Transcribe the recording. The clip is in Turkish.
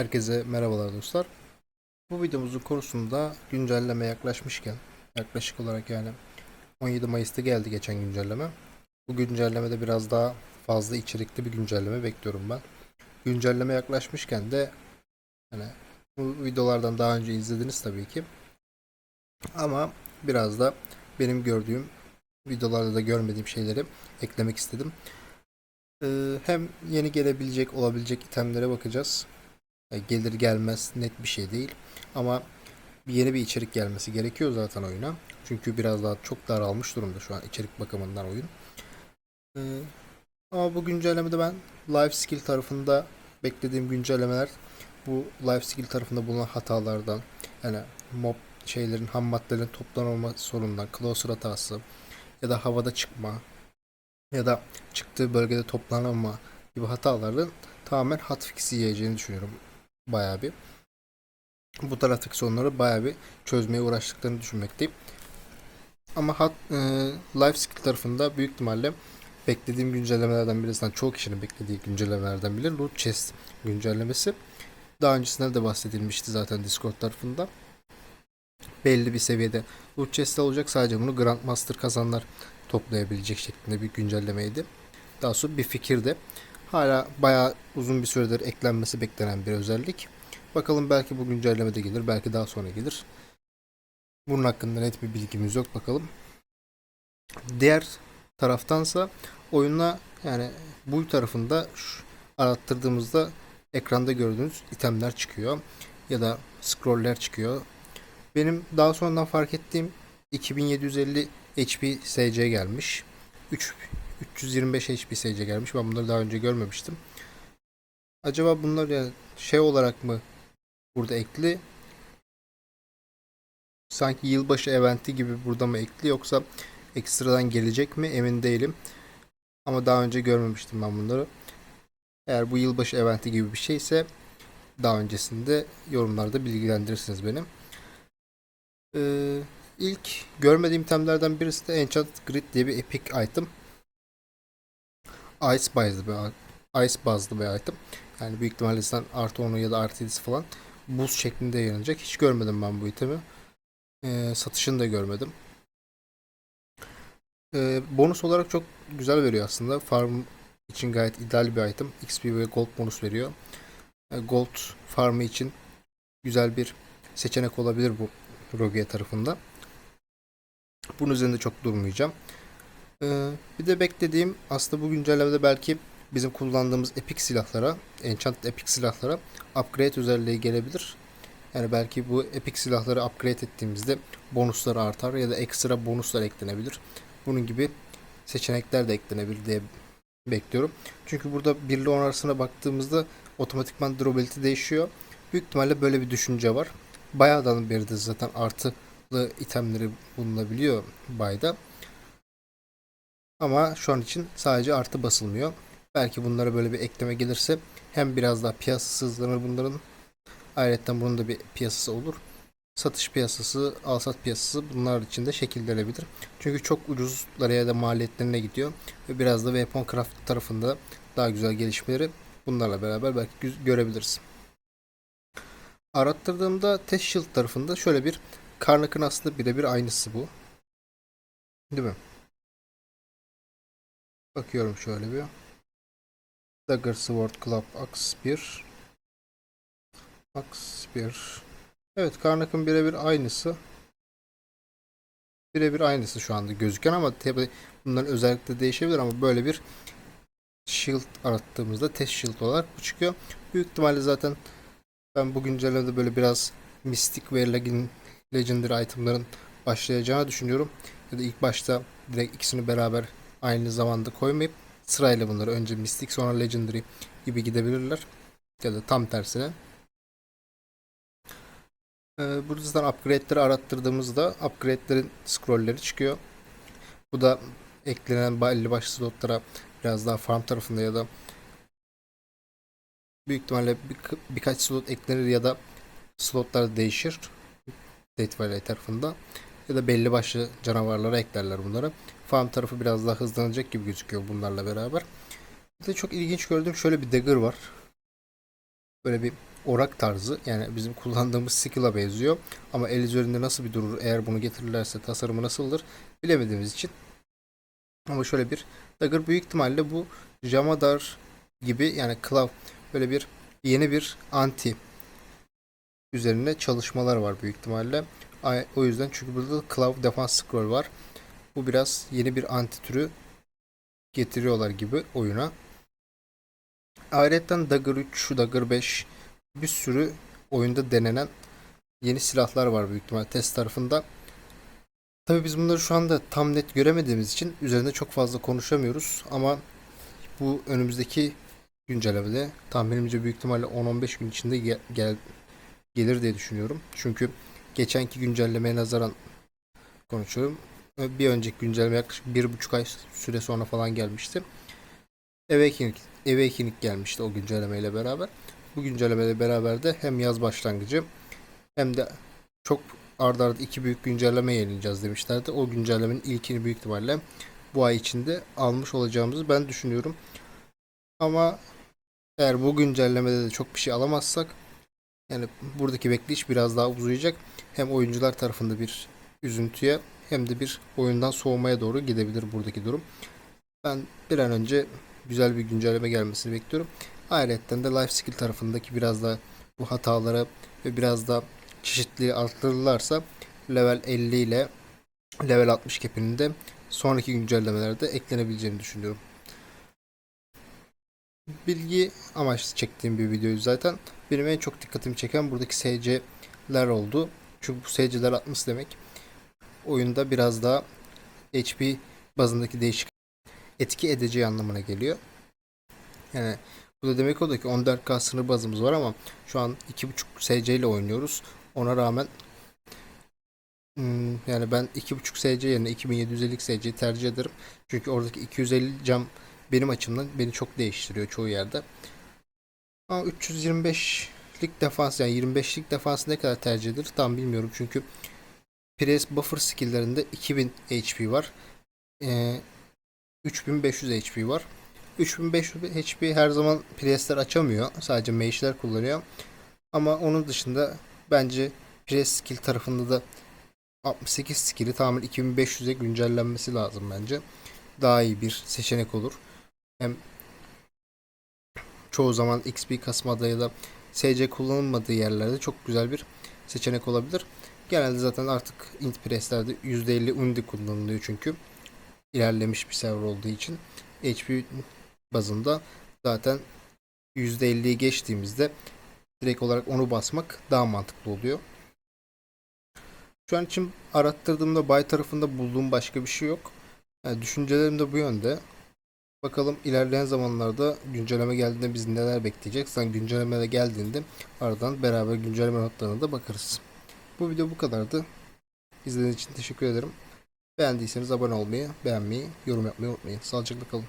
Herkese merhabalar dostlar. Bu videomuzun konusunda güncelleme yaklaşmışken yaklaşık olarak yani 17 Mayıs'ta geldi geçen güncelleme. Bu güncellemede biraz daha fazla içerikli bir güncelleme bekliyorum ben. Güncelleme yaklaşmışken de hani bu videolardan daha önce izlediniz tabii ki. Ama biraz da benim gördüğüm videolarda da görmediğim şeyleri eklemek istedim. Ee, hem yeni gelebilecek olabilecek itemlere bakacağız. E, Gelir gelmez net bir şey değil. Ama yeni bir içerik gelmesi gerekiyor zaten oyuna. Çünkü biraz daha çok daralmış durumda şu an içerik bakımından oyun. Ee, ama bu güncellemede ben life skill tarafında beklediğim güncellemeler bu life skill tarafında bulunan hatalardan yani mob şeylerin ham maddelerin toplanma sorunundan closer hatası ya da havada çıkma ya da çıktığı bölgede toplanama gibi hataların tamamen hotfix yiyeceğini düşünüyorum bayağı bir. Bu taraftaki sorunları bayağı bir çözmeye uğraştıklarını düşünmekteyim. Ama hat, e, life skill tarafında büyük ihtimalle beklediğim güncellemelerden birisinden çoğu kişinin beklediği güncellemelerden biri loot chest güncellemesi. Daha öncesinde de bahsedilmişti zaten Discord tarafında. Belli bir seviyede loot chest olacak sadece bunu Grandmaster kazanlar toplayabilecek şeklinde bir güncellemeydi. Daha sonra bir fikirde. Hala bayağı uzun bir süredir eklenmesi beklenen bir özellik. Bakalım belki bu güncellemede gelir, belki daha sonra gelir. Bunun hakkında net bir bilgimiz yok bakalım. Diğer taraftansa oyuna yani bu tarafında şu arattırdığımızda ekranda gördüğünüz itemler çıkıyor ya da scroller çıkıyor. Benim daha sonradan fark ettiğim 2750 HP SC gelmiş. 3 325 HP SC gelmiş. Ben bunları daha önce görmemiştim. Acaba bunlar ya şey olarak mı burada ekli? Sanki yılbaşı eventi gibi burada mı ekli yoksa ekstradan gelecek mi emin değilim. Ama daha önce görmemiştim ben bunları. Eğer bu yılbaşı eventi gibi bir şeyse daha öncesinde yorumlarda bilgilendirirsiniz beni. Ee, ilk görmediğim itemlerden birisi de Enchant Grid diye bir epic item. Ice bazlı bir Ice bazlı bir item. Yani büyük ihtimalle sen artı 10'u ya da artı 7'si falan buz şeklinde yayınlanacak. Hiç görmedim ben bu itemi. Ee, satışını da görmedim. Ee, bonus olarak çok güzel veriyor aslında. Farm için gayet ideal bir item. XP ve Gold bonus veriyor. Ee, Gold farmı için güzel bir seçenek olabilir bu Rogue tarafında. Bunun üzerinde çok durmayacağım. Ee, bir de beklediğim aslında bu güncellemede belki bizim kullandığımız epic silahlara, enchant epic silahlara upgrade özelliği gelebilir. Yani belki bu epic silahları upgrade ettiğimizde bonuslar artar ya da ekstra bonuslar eklenebilir. Bunun gibi seçenekler de eklenebilir diye bekliyorum. Çünkü burada 1 ile 10 arasına baktığımızda otomatikman durability değişiyor. Büyük ihtimalle böyle bir düşünce var. Bayağıdan beri de zaten artı itemleri bulunabiliyor bayda. Ama şu an için sadece artı basılmıyor. Belki bunlara böyle bir ekleme gelirse hem biraz daha piyasası hızlanır bunların. Ayrıca bunun da bir piyasası olur. Satış piyasası, alsat piyasası bunlar için de şekillenebilir. Çünkü çok ucuzlara ya da maliyetlerine gidiyor. Ve biraz da Weapon Craft tarafında daha güzel gelişmeleri bunlarla beraber belki görebiliriz. Arattırdığımda Test Shield tarafında şöyle bir Karnak'ın aslında birebir aynısı bu. Değil mi? Bakıyorum şöyle bir. Dagger Sword Club Axe 1 Axe 1 Evet Karnak'ın birebir aynısı. Birebir aynısı şu anda gözüken ama tabi bunların özellikle değişebilir ama böyle bir shield arattığımızda test shield olarak bu çıkıyor. Büyük ihtimalle zaten ben bu güncellemede böyle biraz mistik ve legendary itemların başlayacağını düşünüyorum. Ya da ilk başta direkt ikisini beraber aynı zamanda koymayıp sırayla bunları önce mistik sonra legendary gibi gidebilirler. Ya da tam tersine. Ee, buradan upgrade'leri arattırdığımızda upgrade'lerin scrollleri çıkıyor. Bu da eklenen belli başlı slotlara biraz daha farm tarafında ya da büyük ihtimalle bir, birkaç slot eklenir ya da slotlar değişir. State Valley tarafında ya da belli başlı canavarlara eklerler bunları. Farm tarafı biraz daha hızlanacak gibi gözüküyor bunlarla beraber. Bir de çok ilginç gördüğüm şöyle bir dagger var. Böyle bir orak tarzı yani bizim kullandığımız skill'a benziyor. Ama el üzerinde nasıl bir durur eğer bunu getirirlerse tasarımı nasıldır bilemediğimiz için. Ama şöyle bir dagger büyük ihtimalle bu Jamadar gibi yani Claw böyle bir yeni bir anti üzerine çalışmalar var büyük ihtimalle. O yüzden çünkü burada da Claw Defense Scroll var. Bu biraz yeni bir anti türü getiriyorlar gibi oyuna. Ayrıca Dagger 3, Dagger 5 bir sürü oyunda denenen yeni silahlar var büyük ihtimal test tarafında. Tabii biz bunları şu anda tam net göremediğimiz için üzerinde çok fazla konuşamıyoruz ama bu önümüzdeki güncellemede tahminimce büyük ihtimalle 10-15 gün içinde gel, gel- gelir diye düşünüyorum. Çünkü geçenki güncellemeye nazaran konuşuyorum. Bir önceki güncelleme yaklaşık bir buçuk ay süre sonra falan gelmişti. Awakening, Awakening gelmişti o güncellemeyle beraber. Bu güncellemeyle beraber de hem yaz başlangıcı hem de çok ardarda arda iki büyük güncelleme yayınlayacağız demişlerdi. O güncellemenin ilkini büyük ihtimalle bu ay içinde almış olacağımızı ben düşünüyorum. Ama eğer bu güncellemede de çok bir şey alamazsak yani buradaki bekleyiş biraz daha uzayacak. Hem oyuncular tarafında bir üzüntüye hem de bir oyundan soğumaya doğru gidebilir buradaki durum. Ben bir an önce güzel bir güncelleme gelmesini bekliyorum. Ayrıca de life skill tarafındaki biraz da bu hatalara ve biraz da çeşitliliği arttırırlarsa level 50 ile level 60 cap'inin de sonraki güncellemelerde eklenebileceğini düşünüyorum. Bilgi amaçlı çektiğim bir videoyu zaten. Benim en çok dikkatimi çeken buradaki SC'ler oldu. Çünkü bu SC'ler 60 demek oyunda biraz daha HP bazındaki değişik etki edeceği anlamına geliyor. Yani bu da demek oluyor ki 14K sınır bazımız var ama şu an 2.5 SC ile oynuyoruz. Ona rağmen hmm, yani ben 2.5 SC yerine 2750 SC'yi tercih ederim. Çünkü oradaki 250 cam benim açımdan beni çok değiştiriyor çoğu yerde. Ama 325'lik defans yani 25'lik defans ne kadar tercih edilir tam bilmiyorum. Çünkü Press Buffer skill'lerinde 2000 HP var. Ee, 3500 HP var. 3500 HP her zaman presler açamıyor. Sadece mage'ler kullanıyor. Ama onun dışında bence press skill tarafında da 68 skill'i tamamen 2500'e güncellenmesi lazım bence. Daha iyi bir seçenek olur. Hem çoğu zaman XP kasmada ya da SC kullanılmadığı yerlerde çok güzel bir seçenek olabilir. Genelde zaten artık int presslerde %50 undi kullanılıyor çünkü ilerlemiş bir server olduğu için HP bazında zaten %50'yi geçtiğimizde direkt olarak onu basmak daha mantıklı oluyor. Şu an için arattırdığımda buy tarafında bulduğum başka bir şey yok. Yani düşüncelerim de bu yönde. Bakalım ilerleyen zamanlarda güncelleme geldiğinde biz neler bekleyecek. Zaten güncelleme de geldiğinde aradan beraber güncelleme notlarına da bakarız. Bu video bu kadardı. İzlediğiniz için teşekkür ederim. Beğendiyseniz abone olmayı, beğenmeyi, yorum yapmayı unutmayın. Sağlıcakla kalın.